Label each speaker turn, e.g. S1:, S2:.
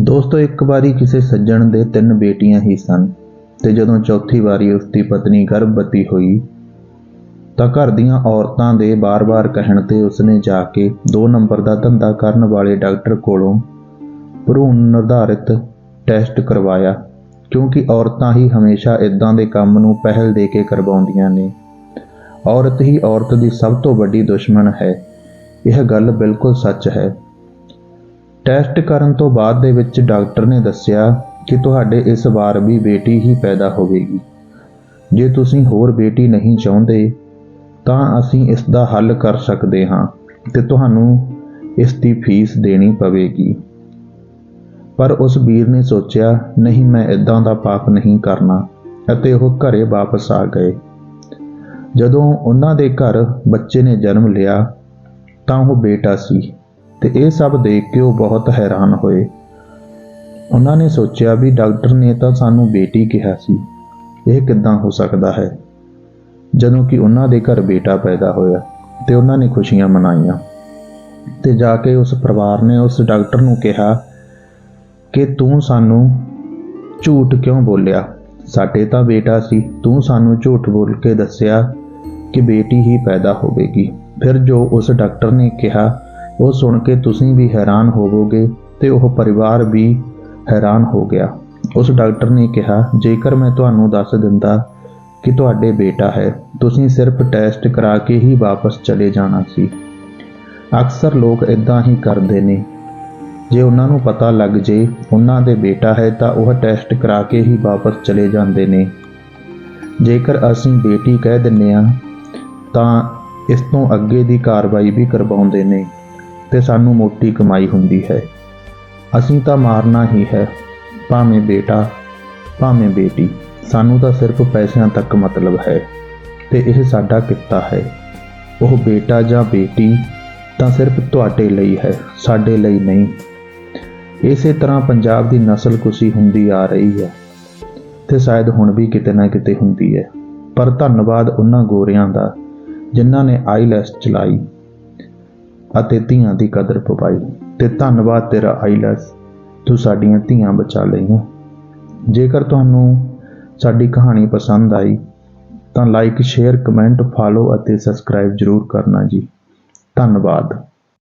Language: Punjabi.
S1: ਦੋਸਤੋ, ਇੱਕ ਵਾਰੀ ਕਿਸੇ ਸੱਜਣ ਦੇ ਤਿੰਨ ਬੇਟੀਆਂ ਹੀ ਸਨ ਤੇ ਜਦੋਂ ਚੌਥੀ ਵਾਰੀ ਉਸ ਦੀ ਪਤਨੀ ਗਰਭਵਤੀ ਹੋਈ ਤਾਂ ਘਰ ਦੀਆਂ ਔਰਤਾਂ ਦੇ ਬਾਰ-ਬਾਰ ਕਹਿਣ ਤੇ ਉਸਨੇ ਜਾ ਕੇ ਦੋ ਨੰਬਰ ਦਾ ਧੰਦਾ ਕਰਨ ਵਾਲੇ ਡਾਕਟਰ ਕੋਲੋਂ ਭਰੂਣ ਨਿਰਧਾਰਿਤ ਟੈਸਟ ਕਰਵਾਇਆ, ਕਿਉਂਕਿ ਔਰਤਾਂ ਹੀ ਹਮੇਸ਼ਾ ਇਦਾਂ ਦੇ ਕੰਮ ਨੂੰ ਪਹਿਲ ਦੇ ਕੇ ਕਰਵਾਉਂਦੀਆਂ ਨੇ। ਔਰਤ ਹੀ ਔਰਤ ਦੀ ਸਭ ਤੋਂ ਵੱਡੀ ਦੁਸ਼ਮਣ ਹੈ। ਇਹ ਗੱਲ ਬਿਲਕੁਲ ਸੱਚ ਹੈ। ਟੈਸਟ ਕਰਨ ਤੋਂ ਬਾਅਦ ਦੇ ਵਿੱਚ ਡਾਕਟਰ ਨੇ ਦੱਸਿਆ ਕਿ ਤੁਹਾਡੇ ਇਸ ਵਾਰ ਵੀ ਬੇਟੀ ਹੀ ਪੈਦਾ ਹੋਵੇਗੀ। ਜੇ ਤੁਸੀਂ ਹੋਰ ਬੇਟੀ ਨਹੀਂ ਚਾਹੁੰਦੇ, ਤਾਂ ਅਸੀਂ ਇਸ ਦਾ ਹੱਲ ਕਰ ਸਕਦੇ ਹਾਂ ਤੇ ਤੁਹਾਨੂੰ ਇਸ ਦੀ ਫੀਸ ਦੇਣੀ ਪਵੇਗੀ। ਪਰ ਉਸ ਵੀਰ ਨੇ ਸੋਚਿਆ, ਨਹੀਂ, ਮੈਂ ਇਦਾਂ ਦਾ ਪਾਪ ਨਹੀਂ ਕਰਨਾ। ਅਤੇ ਉਹ ਘਰੇ ਵਾਪਸ ਆ ਗਏ। ਜਦੋਂ ਉਹਨਾਂ ਦੇ ਘਰ ਬੱਚੇ ਨੇ ਜਨਮ ਲਿਆ, ਤਾਂ ਉਹ ਬੇਟਾ ਸੀ। ਤੇ ਇਹ ਸਭ ਦੇਖ ਕੇ ਉਹ ਬਹੁਤ ਹੈਰਾਨ ਹੋਏ। ਉਹਨਾਂ ਨੇ ਸੋਚਿਆ ਵੀ ਡਾਕਟਰ ਨੇ ਤਾਂ ਸਾਨੂੰ ਬੇਟੀ ਕਿਹਾ ਸੀ। ਇਹ ਕਿੱਦਾਂ ਹੋ ਸਕਦਾ ਹੈ? ਜਦੋਂ ਕਿ ਉਹਨਾਂ ਦੇ ਘਰ ਬੇਟਾ ਪੈਦਾ ਹੋਇਆ ਤੇ ਉਹਨਾਂ ਨੇ ਖੁਸ਼ੀਆਂ ਮਨਾਈਆਂ। ਤੇ ਜਾ ਕੇ ਉਸ ਪਰਿਵਾਰ ਨੇ ਉਸ ਡਾਕਟਰ ਨੂੰ ਕਿਹਾ ਕਿ ਤੂੰ ਸਾਨੂੰ ਝੂਠ ਕਿਉਂ ਬੋਲਿਆ? ਸਾਡੇ ਤਾਂ ਬੇਟਾ ਸੀ, ਤੂੰ ਸਾਨੂੰ ਝੂਠ ਬੋਲ ਕੇ ਦੱਸਿਆ ਕਿ ਬੇਟੀ ਹੀ ਪੈਦਾ ਹੋਵੇਗੀ। ਫਿਰ ਜੋ ਉਸ ਡਾਕਟਰ ਨੇ ਕਿਹਾ ਉਹ ਸੁਣ ਕੇ ਤੁਸੀਂ ਵੀ ਹੈਰਾਨ ਹੋਵੋਗੇ ਤੇ ਉਹ ਪਰਿਵਾਰ ਵੀ ਹੈਰਾਨ ਹੋ ਗਿਆ। ਉਸ ਡਾਕਟਰ ਨੇ ਕਿਹਾ, ਜੇਕਰ ਮੈਂ ਤੁਹਾਨੂੰ ਦੱਸ ਦਿੰਦਾ ਕਿ ਤੁਹਾਡੇ ਬੇਟਾ ਹੈ, ਤੁਸੀਂ ਸਿਰਫ ਟੈਸਟ ਕਰਾ ਕੇ ਹੀ ਵਾਪਸ ਚਲੇ ਜਾਣਾ ਸੀ। ਅਕਸਰ ਲੋਕ ਇਦਾਂ ਹੀ ਕਰਦੇ ਨੇ। ਜੇ ਉਹਨਾਂ ਨੂੰ ਪਤਾ ਲੱਗ ਜੇ ਉਹਨਾਂ ਦੇ ਬੇਟਾ ਹੈ ਤਾਂ ਉਹ ਟੈਸਟ ਕਰਾ ਕੇ ਹੀ ਵਾਪਸ ਚਲੇ ਜਾਂਦੇ ਨੇ। ਜੇਕਰ ਅਸੀਂ ਬੇਟੀ ਕਹਿ ਦਿੰਨੇ ਆ ਤਾਂ ਇਸ ਤੋਂ ਅੱਗੇ ਦੀ ਕਾਰਵਾਈ ਵੀ ਕਰਵਾਉਂਦੇ ਨੇ। ਤੇ ਸਾਨੂੰ ਮੋਟੀ ਕਮਾਈ ਹੁੰਦੀ ਹੈ। ਅਸੀਂ ਤਾਂ ਮਾਰਨਾ ਹੀ ਹੈ। ਭਾਵੇਂ ਬੇਟਾ, ਭਾਵੇਂ ਬੇਟੀ, ਸਾਨੂੰ ਤਾਂ ਸਿਰਫ ਪੈਸਿਆਂ ਤੱਕ ਮਤਲਬ ਹੈ ਤੇ ਇਹ ਸਾਡਾ ਕਿੱਤਾ ਹੈ। ਉਹ ਬੇਟਾ ਜਾਂ ਬੇਟੀ ਤਾਂ ਸਿਰਫ ਤੁਹਾਡੇ ਲਈ ਹੈ, ਸਾਡੇ ਲਈ ਨਹੀਂ। ਇਸੇ ਤਰ੍ਹਾਂ ਪੰਜਾਬ ਦੀ ਨਸਲ ਨਸਲਕੁਸ਼ੀ ਹੁੰਦੀ ਆ ਰਹੀ ਹੈ ਤੇ ਸ਼ਾਇਦ ਹੁਣ ਵੀ ਕਿਤੇ ਨਾ ਕਿਤੇ ਹੁੰਦੀ ਹੈ। ਪਰ ਧੰਨਵਾਦ ਉਹਨਾਂ ਗੋਰਿਆਂ ਦਾ ਜਿਨ੍ਹਾਂ ਨੇ ਆਈਲੈਸ ਚਲਾਈ। ਅਤੇ ਧੀਆਂ ਦੀ ਕਦਰ ਪਵਾਈ ਤੇ ਧੰਨਵਾਦ ਤੇਰਾ ਆਈਲੈਸ ਤੂੰ ਸਾਡੀਆਂ ਧੀਆਂ ਬਚਾ ਲਈਆਂ। ਜੇਕਰ ਤੁਹਾਨੂੰ ਸਾਡੀ ਕਹਾਣੀ ਪਸੰਦ ਆਈ, ਤਾਂ ਲਾਈਕ ਸ਼ੇਅਰ ਕਮੈਂਟ ਫਾਲੋ ਅਤੇ ਸਬਸਕ੍ਰਾਈਬ ਜ਼ਰੂਰ ਕਰਨਾ ਜੀ। ਧੰਨਵਾਦ।